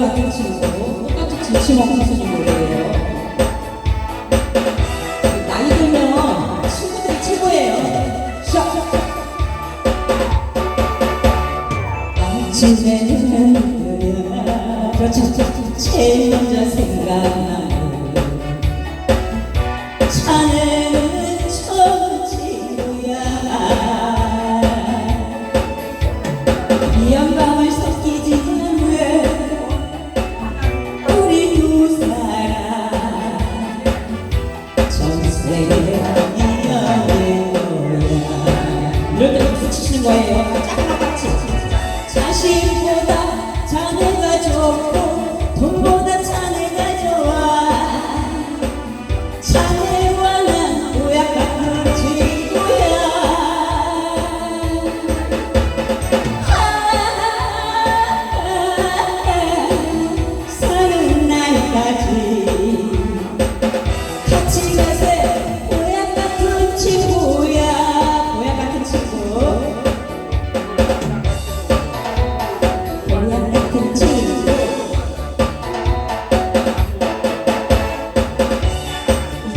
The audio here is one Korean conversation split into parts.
가사가 겹치는 거고 똑같이 진심하고 선생님 노래예요. 나이 들면 친구들이 최고예요. 시작! 아침에 그렇죠. 제일 먼저 생각나 이럴 때 박수 치시는 거예요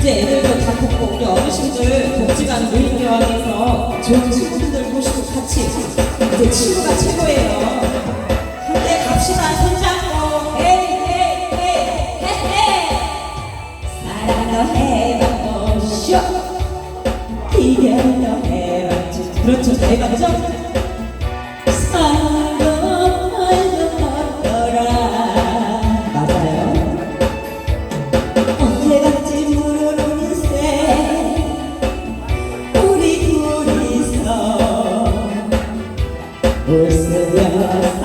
이제 애들도 다 컸고 우리 어르신들 복지관 노인교환에서 좋은 친구들 모시고 같이 이제 친구가 최고예요. 함께 갑시다. 손잡고. 헤이 사랑도 해봤고 쇼 이별도 해봤지. 그렇죠. 다 해봤죠? Oi, Senhor.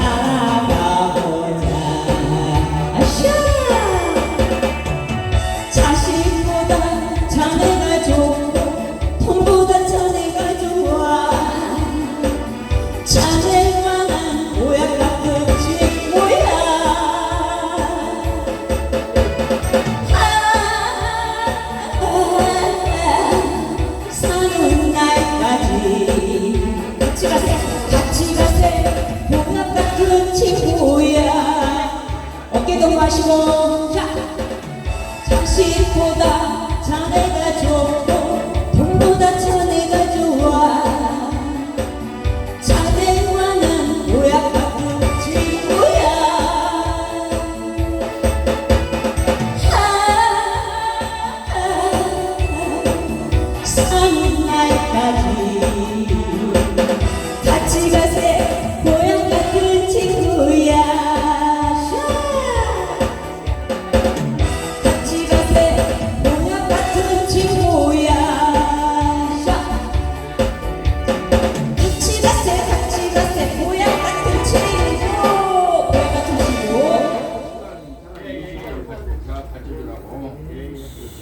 가